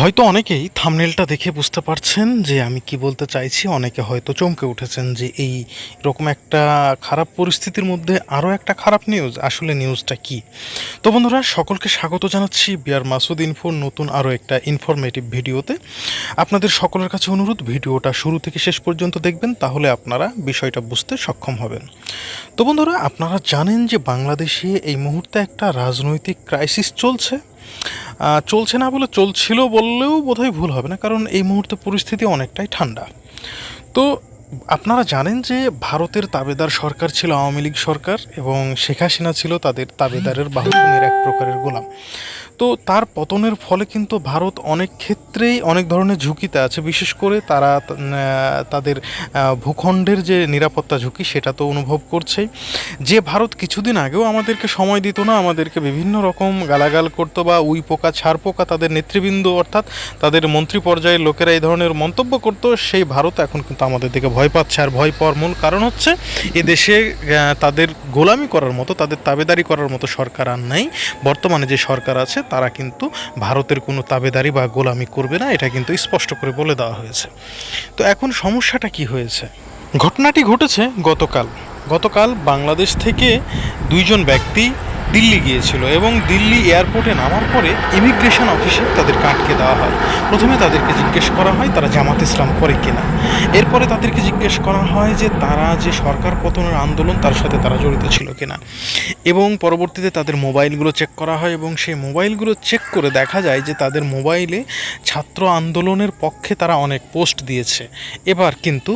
হয়তো অনেকেই থামনেলটা দেখে বুঝতে পারছেন যে আমি কি বলতে চাইছি। অনেকে হয়তো চমকে উঠেছেন যে এই রকম একটা খারাপ পরিস্থিতির মধ্যে আরও একটা খারাপ নিউজ আসলে নিউজটা কি? তো বন্ধুরা, সকলকে স্বাগত জানাচ্ছি বিয়ার মাসুদ ইনফোর নতুন আরও একটা ইনফরমেটিভ ভিডিওতে। আপনাদের সকলের কাছে অনুরোধ, ভিডিওটা শুরু থেকে শেষ পর্যন্ত দেখবেন, তাহলে আপনারা বিষয়টা বুঝতে সক্ষম হবেন। তো বন্ধুরা, আপনারা জানেন যে বাংলাদেশে এই মুহূর্তে একটা রাজনৈতিক ক্রাইসিস চলছে। চলছে না বলে চলছিল বললেও বোধহয় ভুল হবে না, কারণ এই মুহূর্তে পরিস্থিতি অনেকটাই ঠান্ডা। তো আপনারা জানেন যে ভারতের তাবেদার সরকার ছিল আওয়ামী লীগ সরকার এবং শেখ হাসিনা ছিল তাদের তাবেদারের বাহুকুমের এক প্রকারের গোলাম। তো তার পতনের ফলে কিন্তু ভারত অনেক ক্ষেত্রেই অনেক ধরনের ঝুঁকিতে আছে। বিশেষ করে তারা তাদের ভূখণ্ডের যে নিরাপত্তা ঝুঁকি সেটা তো অনুভব করছেই যে ভারত কিছুদিন আগেও আমাদেরকে সময় দিত না, আমাদেরকে বিভিন্ন রকম গালাগাল করতো বা উই পোকা ছাড় পোকা তাদের নেতৃবৃন্দ অর্থাৎ তাদের মন্ত্রী পর্যায়ের লোকেরা এই ধরনের মন্তব্য করতো, সেই ভারত এখন কিন্তু আমাদের দিকে ভয় পাচ্ছে আর ভয় পাওয়ার মূল কারণ হচ্ছে এ দেশে তাদের গোলামি করার মতো, তাদের তাবেদারি করার মতো সরকার আর নাই। বর্তমানে যে সরকার আছে, তারা কিন্তু ভারতের কোনো তাবেদারি বা গোলামি করবে না, এটা কিন্তু স্পষ্ট করে বলে দেওয়া হয়েছে। তো এখন সমস্যাটা কি হয়েছে? ঘটনাটি ঘটেছে গতকাল। গতকাল বাংলাদেশ থেকে দুইজন ব্যক্তি দিল্লি গিয়েছিল এবং দিল্লি এয়ারপোর্টে নামার পরে ইমিগ্রেশন অফিসে তাদেরকে আটকে দেওয়া হয়। প্রথমে তাদেরকে জিজ্ঞেস করা হয়, তারা জামাত ইসলাম করে কিনা। এরপরে তাদেরকে জিজ্ঞেস করা হয় যে তারা যে সরকার পতনের আন্দোলন, তার সাথে তারা জড়িত ছিল কিনা। এবং পরবর্তীতে তাদের মোবাইলগুলো চেক করা হয় এবং সেই মোবাইলগুলো চেক করে দেখা যায় যে তাদের মোবাইলে ছাত্র আন্দোলনের পক্ষে তারা অনেক পোস্ট দিয়েছে। এবার কিন্তু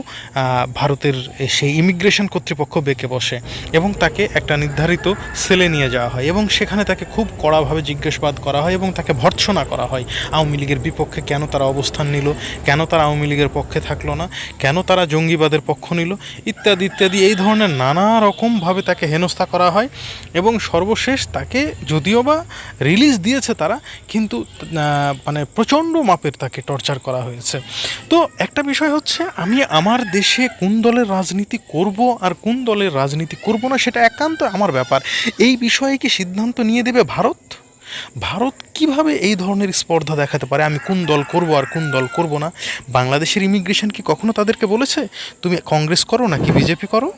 ভারতের সেই ইমিগ্রেশন কর্তৃপক্ষ বেঁকে বসে এবং তাকে একটা নির্ধারিত সেলে নিয়ে যাওয়া হয় এবং সেখানে তাকে খুব কড়াভাবে জিজ্ঞাসাবাদ করা হয় এবং তাকে ভর্ৎসনা করা হয়, আওয়ামী লীগের বিপক্ষে কেন তারা অবস্থান নিল, কেন তারা আওয়ামী লীগের পক্ষে থাকল না, কেন তারা জঙ্গিবাদের পক্ষ নিল, ইত্যাদি ইত্যাদি, এই ধরনের নানা রকমভাবে তাকে হেনস্থা করা হয় এবং সর্বশেষ তাকে যদিও বা রিলিজ দিয়েছে তারা, কিন্তু মানে প্রচণ্ড মাপের তাকে টর্চার করা হয়েছে। তো একটা বিষয় হচ্ছে, আমি আমার দেশে কোন দলের রাজনীতি করব আর কোন দলের রাজনীতি করব না, সেটা একান্ত আমার ব্যাপার। এই বিষয়ে কি সিদ্ধান্ত নিয়ে দেবে ভারত? ভারত কীভাবে এই ধরনের স্পর্ধা দেখাতে পারে? আমি কোন দল করব আর কোন দল করব না? বাংলাদেশের ইমিগ্রেশন কি কখনো তাদেরকে বলেছে? তুমি কংগ্রেস করো নাকি বিজেপি করো?